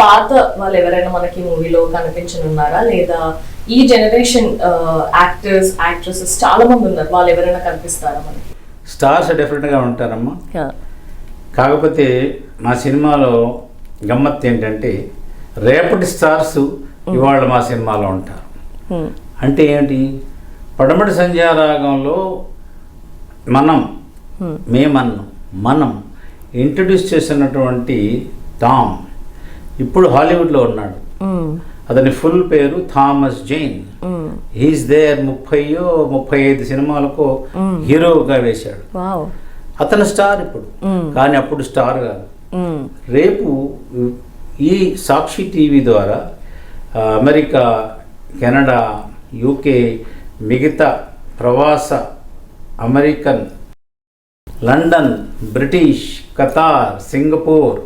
పాత వాళ్ళు ఎవరైనా మనకి మూవీలో కనిపించనున్నారా? లేదా ఈ జనరేషన్ యాక్టర్స్ యాక్ట్రెసెస్ చాలా మంది ఉన్నారు. వాళ్ళు ఎవరైనా కనిపిస్తారా మనకి? స్టార్స్ డెఫినెట్గా ఉంటారమ్మా. కాకపోతే మా సినిమాలో గమ్మత్ ఏంటంటే రేపటి స్టార్స్ ఇవాళ మా సినిమాలో ఉంటారు. అంటే ఏంటి? పడమటి సంధ్యారాగంలో మనం మేమన్నం మనం ఇంట్రడ్యూస్ చేసినటువంటి టామ్. ఇప్పుడు హాలీవుడ్లో ఉన్నాడు. అతని ఫుల్ పేరు థామస్ జైన్. హీస్ దేర్ ముప్పయో ముప్పై ఐదు సినిమాలకు హీరోగా వేశాడు. అతను స్టార్ ఇప్పుడు. కానీ అప్పుడు స్టార్ కాదు. రేపు ఈ సాక్షి టీవీ ద్వారా అమెరికా కెనడా యూకే మిగతా ప్రవాస American London British Qatar Singapore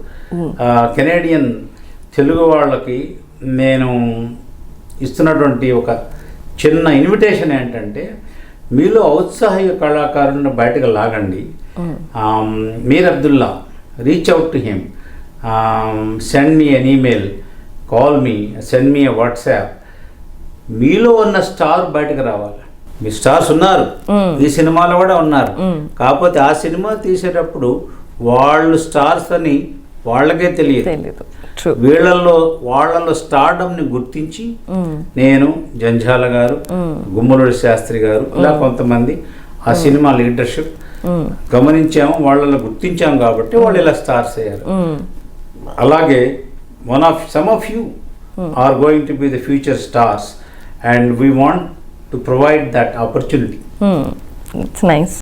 Canadian Telugu వాళ్ళకి నేను ఇస్తున్నటువంటి ఒక చిన్న ఇన్విటేషన్ ఏంటంటే మీలో ఔత్సాహిక కళాకారులను బయటకు లాగండి. Mir Abdullah reach out to him send me an email call me send me WhatsApp మీలో ఉన్న స్టార్ బయటకు రావాలి. మీ స్టార్స్ ఉన్నారు. ఈ సినిమాలో కూడా ఉన్నారు. కాకపోతే ఆ సినిమా తీసేటప్పుడు వాళ్ళు స్టార్స్ అని వాళ్ళకే తెలియదు. వీళ్ళల్లో వాళ్ళలో స్టార్డమ్ని గుర్తించి నేను జంఝాల గారు గుమ్మలూరి శాస్త్రి గారు ఇలా కొంతమంది ఆ సినిమా లీడర్షిప్ గమనించాము వాళ్ళలో గుర్తించాం కాబట్టి వాళ్ళు ఇలా స్టార్స్ అయ్యారు. అలాగే one of some of you are going to be the future stars and we want to provide that opportunity. It's nice.